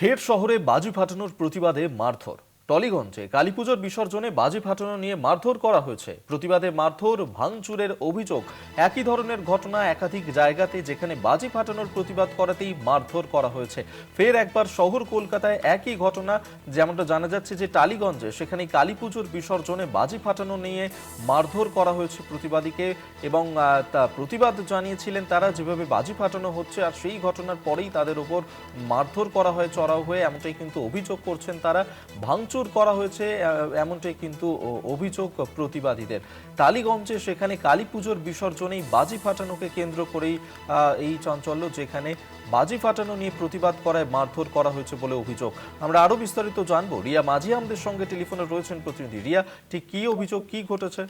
ফের শহরে বাজু ফাটানোর প্রতিবাদে মারধর। টলিগঞ্জে কালীপুজোর বিসর্জনে বাজি ফাটানো নিয়ে মারধর করা হয়েছে। প্রতিবাদে মারধর, ভাঙচুরের অভিযোগ। একই ধরনের ঘটনা একাধিক জায়গাতে যেখানে বাজি ফাটানোর প্রতিবাদ করাতেই মারধর করা হয়েছে। ফের একবার শহর কলকাতায় একই ঘটনা, যেমনটা জানা যাচ্ছে যে টালিগঞ্জে সেখানে কালীপুজোর বিসর্জনে বাজি ফাটানো নিয়ে মারধর করা হয়েছে প্রতিবাদীকে এবং তা প্রতিবাদ জানিয়েছিলেন তারা যেভাবে বাজি ফাটানো হচ্ছে আর সেই ঘটনার পরেই তাদের উপর মারধর করা হয়, চড়াও হয়ে এমনটাই কিন্তু অভিযোগ করছেন তারা। ভাঙচুর করা হয়েছে এমনটাই কিন্তু অভিযোগ প্রতিবাদীদের। টালিগঞ্জে সেখানে কালী পুজোর বিসর্জনেই বাজি ফাটানোকে কেন্দ্র করেই এই চাঞ্চল্য যেখানে বাজি ফাটানো নিয়ে প্রতিবাদ করায় মারধর করা হয়েছে বলে অভিযোগ। আমরা আরও বিস্তারিত জানব। রিয়া মাঝি আমাদের সঙ্গে টেলিফোনে রয়েছেন প্রতিনিধি। রিয়া, ঠিক কি অভিযোগ, কি ঘটেছে?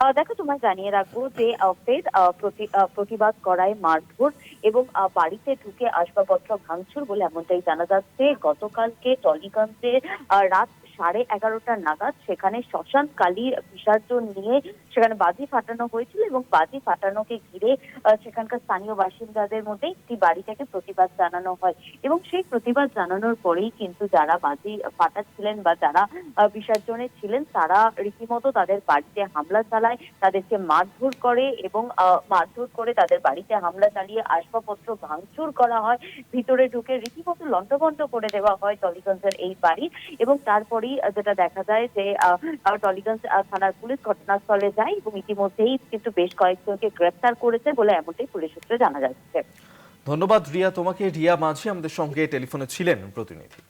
দেখো তোমায় জানিয়ে রাখব যে ফের প্রতিবাদ করায় মারধর এবং বাড়িতে ঢুকে আসবাবপত্র ভাঙচুর বলে এমনটাই জানা যাচ্ছে। গতকালকে টলিগঞ্জে রাত সাড়ে এগারোটা নাগাদ সেখানে শ্মশান কালীর বিসর্জন নিয়ে সেখানে বাজি ফাটানো হয়েছিল এবং বাজি ফাটানোকে ঘিরে সেখানকার স্থানীয় বাসিন্দাদের মধ্যে একটি বাড়ি থেকে প্রতিবাদ জানানো হয়। এবং সেই প্রতিবাদ জানানোর পরেই কিন্তু যারা বাজি ফাটাচ্ছিলেন বা যারা বিসর্জনে ছিলেন, তারা রীতিমতো তাদের বাড়িতে হামলা চালায়, তাদেরকে মারধর করে এবং মারধর করে তাদের বাড়িতে হামলা চালিয়ে আসবাবপত্র ভাঙচুর করা হয়। ভিতরে ঢুকে রীতিমতো লন্ডভন্ড করে দেওয়া হয় টলিগঞ্জের এই বাড়ি এবং তারপরেই আহ, যেটা দেখা যায় যে টলিগঞ্জ থানার পুলিশ ঘটনাস্থলে যায় এবং ইতিমধ্যেই কিন্তু বেশ কয়েকজনকে গ্রেপ্তার করেছে বলে এমনটাই পুলিশ সূত্রে জানা যাচ্ছে। ধন্যবাদ রিয়া তোমাকে রিয়া মাঝি আমাদের সঙ্গে টেলিফোনে ছিলেন প্রতিনিধি।